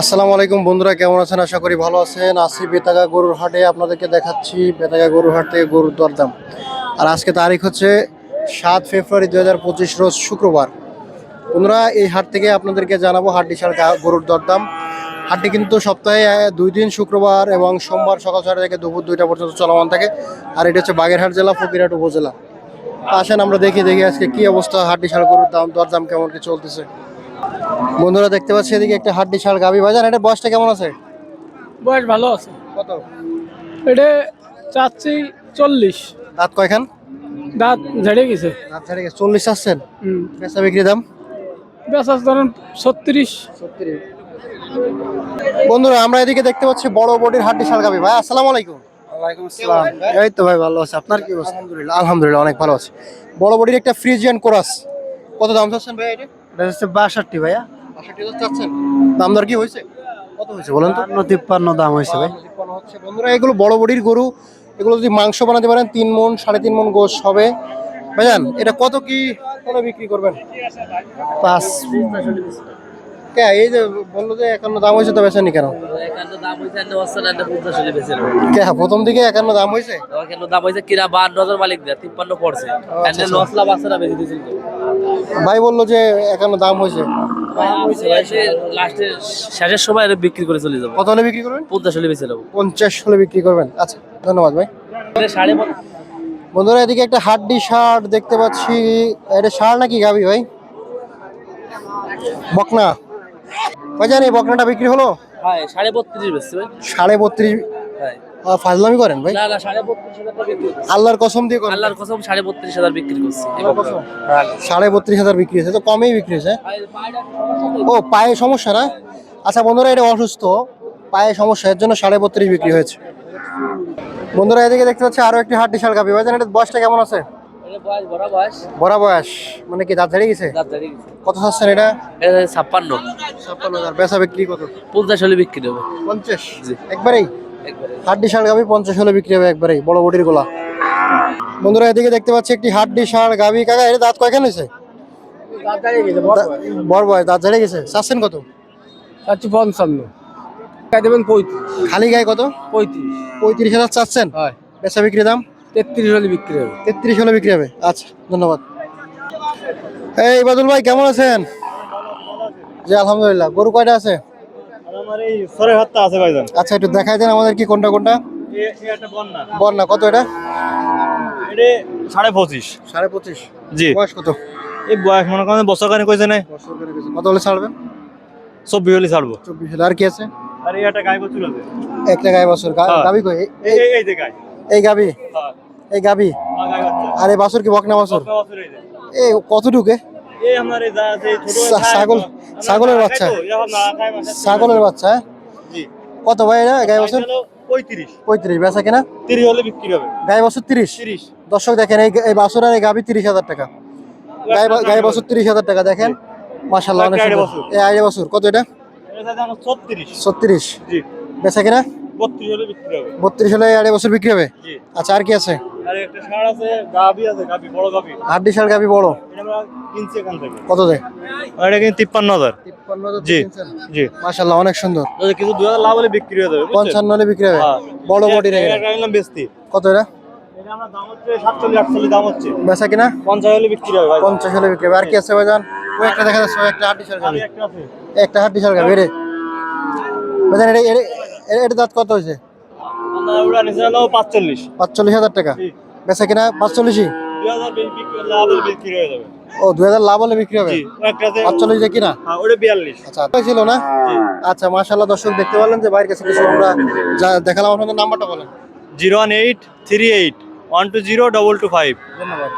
আসসালামু আলাইকুম বন্ধুরা, কেমন আছেন? আশা করি ভালো আছেন। আসি বেতাগা গরুর হাটে, আপনাদেরকে দেখাচ্ছি বেতাগা গরুর হাট থেকে গরুর দরদাম। আর আজকে তারিখ হচ্ছে সাত ফেব্রুয়ারি দু হাজার পঁচিশ, রোজ শুক্রবার। বন্ধুরা, এই হাট থেকে আপনাদেরকে জানাব হাট বিশাল গরুর দরদাম। হাটটি কিন্তু সপ্তাহে দুই দিন শুক্রবার এবং সোমবার সকাল ছয়টা থেকে দুপুর দুইটা পর্যন্ত চলমান থাকে। আর এটা হচ্ছে বাগেরহাট জেলা, ফকিরহাট উপজেলা। আসেন, আমরা দেখি দেখি আজকে কি অবস্থা, হাট বিশাল গরুর দাম, দরদাম কেমন কি চলতেছে। বন্ধুরা দেখতে পাচ্ছি এদিকে একটা হাড্ডি শাল গাবি বাজার এটা বয়সটা কেমন আছে? বয়স ভালো আছে। কত? এটা চাচ্ছি চল্লিশ। দাঁত কয়খান? দাঁত ঝেড়ে গেছে। দাঁত ছেড়ে গেছে। চল্লিশ আসছেন? হুম। বেচা বিক্রি দাম? বেচাস ধরেন ছত্রিশ। বন্ধুরা আমরা এদিকে দেখতে পাচ্ছি বড় বডির হাড্ডি শাল গাবি ভাই। আসসালামু আলাইকুম। এই তো ভাই ভালো আছে। আপনার কি অবস্থা? আলহামদুলিল্লাহ। আলহামদুলিল্লাহ অনেক ভালো আছে। বড় বডির একটা ফ্রিজিয়ান কোরাস। কত দাম চাচ্ছেন ভাই এটা? এটা হচ্ছে বাষট্টি ভাইয়া। বাষট্টি হাজার চাচ্ছেন। দাম দর কি হয়েছে? কত হয়েছে বলেন তো? বান্ন তিপ্পান্ন দাম হয়েছে ভাই। তিপ্পান্ন হচ্ছে। বন্ধুরা এগুলো বড় বডির গরু। এগুলো যদি মাংস বানাতে পারেন তিন মন সাড়ে তিন মন গোশ হবে। ভাইজান এটা কত কি করে বিক্রি করবেন? পাঁচ। কে এই যে বলল যে একান্ন দাম হয়েছে তো বেচেনি কেন? কে প্রথম দিকে একান্ন দাম হয়েছে? একান্ন দাম হয়েছে কিনা বান্ন হাজার মালিক দেয় তিপ্পান্ন পড়ছে। দিয়েছিল ভাই বলল যে একান্ন দাম হয়েছে। শেষের সময় বিক্রি করে চলে যাব। কত হলে বিক্রি করবেন? পঞ্চাশ হলে বেঁচে নেব। পঞ্চাশ হলে বিক্রি করবেন। আচ্ছা ধন্যবাদ ভাই। সাড়ে বন্ধুরা এদিকে একটা হাড্ডি শার্ট দেখতে পাচ্ছি। এটা শার্ট নাকি গাবি ভাই? বকনা। ভাইজান এই বকনাটা বিক্রি হলো? সাড়ে বত্রিশ বেচছে সাড়ে বত্রিশ। ফাজলামি করেন ভাই? না না সাড়ে বত্রিশ হাজার টাকা বিক্রি করছে। আল্লাহর কসম দিয়ে করেন। আল্লাহর কসম সাড়ে বত্রিশ হাজার বিক্রি করছে। আল্লাহর কসম? সাড়ে বত্রিশ হাজার বিক্রি হয়েছে তো কমেই বিক্রি হয়েছে। ও পায়ে সমস্যা না? আচ্ছা বন্ধুরা এটা অসুস্থ। পায়ে সমস্যা এর জন্য সাড়ে বত্রিশ বিক্রি হয়েছে। বন্ধুরা এদিকে দেখতে পাচ্ছি আরও একটি হাড্ডি শাল গাবি ভাইজান এটা বয়সটা কেমন আছে? বয়স বড় বয়স। বড় বয়স। মানে কি দাঁত ঝেড়ে গেছে? দাঁত দাঁড়িয়ে গেছে। কত চাচ্ছেন এটা? এটা ছাপ্পান্ন। ছাপ্পান্ন হাজার। বেচা বিক্রি কত? পঞ্চাশ হলে বিক্রি হবে। পঞ্চাশ? একবারেই? একবারে হাড্ডি শাল গাবি পঞ্চাশ হলে বিক্রি হবে একবারেই বড় বডির গোলা। বন্ধুরা এদিকে দেখতে পাচ্ছি একটি হাড্ডি শাল গাবি কাকা এটা দাঁত কয়খান হয়েছে? বড় বয়স। দাঁত ঝেড়ে গেছে। চাচ্ছেন কত? চাচ্ছি পঞ্চান্ন। দেবেন পঁয়ত্রিশ। খালি গায়ে কত? পঁয়ত্রিশ। পঁয়ত্রিশ হাজার চাচ্ছেন? হয়। বেচা বিক্রি দাম? তেত্রিশ হলে বিক্রি হবে। তেত্রিশ হলে বিক্রি হবে। আচ্ছা ধন্যবাদ। এই বাদুল ভাই কেমন আছেন? জি আলহামদুলিল্লাহ। গরু কয়টা আছে? আমার এই সরে হাতটা আছে ভাইজান আচ্ছা একটু দেখাই দেন আমাদের কি কোনটা কোনটা? বন্যা। কত এটা? এটা সাড়ে পঁচিশ। সাড়ে পঁচিশ। জি। বয়স কত? এই বয়স মনে করেন বছর কানে কইছে না কত হলে ছাড়বেন? চব্বিশ হলে ছাড়বো। চব্বিশ হলে। আর কি আছে? আর এই একটা গাই বছর আছে একটা গায়ে বছর। হ্যাঁ। গাবি কই? এই- এই এই- এই যে গাই। এই গাবি? হ্যাঁ। এই গাবি? আর বাছর কি বকনা বাছর? এই এই এই যা আছে ছোট ছাগল- ছাগলের বাচ্চা। না গাই। ছাগলের বাচ্চা হ্যাঁ? কত ভাই এটা গায়ে বছর? পঁয়ত্রিশ। পঁয়ত্রিশ বেচা কেনা? তিরিশ হলে বিক্রি হবে। গায়ে বছর তিরিশ? তিরিশ। দর্শক দেখেন এই এই আর এই গাবি তিরিশ হাজার টাকা। গায়ে বছর তিরিশ হাজার টাকা দেখেন? মাসাল্লাহ অনেক। বাছুর। এই আইডিয়া বছর কত এটা? ছত্রিশ। বেচা কিনা? বত্রিশ হলে বিক্রি হবে। বত্রিশ হলে আড়াই বছর বিক্রি হবে? আচ্ছা আর কি আছে? আর একটা ষাঁড় আছে গাভি আছে গাভি বড় গাভি। হাড্ডি শাল গাবি বড়? এটা আমরা কিনছি এখান থেকে। কত দেয়? আর এটা কিন্তু তিপ্পান্ন হাজার। জি অনেক সুন্দর। যদি কিছু দুই হাজার লাভ হলে বিক্রি হয়ে যাবে পঞ্চান্ন হলে বিক্রি হবে। হ্যাঁ। বড় বডি রেখে বেচতি কত এটা? বেচা কিনা? পঞ্চাশ হলে বিক্রি হবে পঞ্চাশ হলে বিক্রি হবে। আর কি আছে ভাইজান? ওই একটা দেখা যাচ্ছে একটা হাড্ডি হাড্ডি রে ভাইজান এটা দাঁত কত হয়েছে? নিচে হলো পাঁচচল্লিশ। পাঁচচল্লিশ হাজার টাকা। বেচা কিনা পাঁচচল্লিশই? ও দুই হাজার লাভ হলে বিক্রি হবে? জি ও পাঁচচল্লিশ যে কিনা? হ্যাঁ আচ্ছা ছিল না? আচ্ছা মাশাল্লাহ দর্শক দেখতে পারলেন যে বাইরের কাছে কিছু আমরা যা- দেখালাম আপনাদের নাম্বারটা বলেন। Zero one eight three eight one two zero double two five. ধন্যবাদ।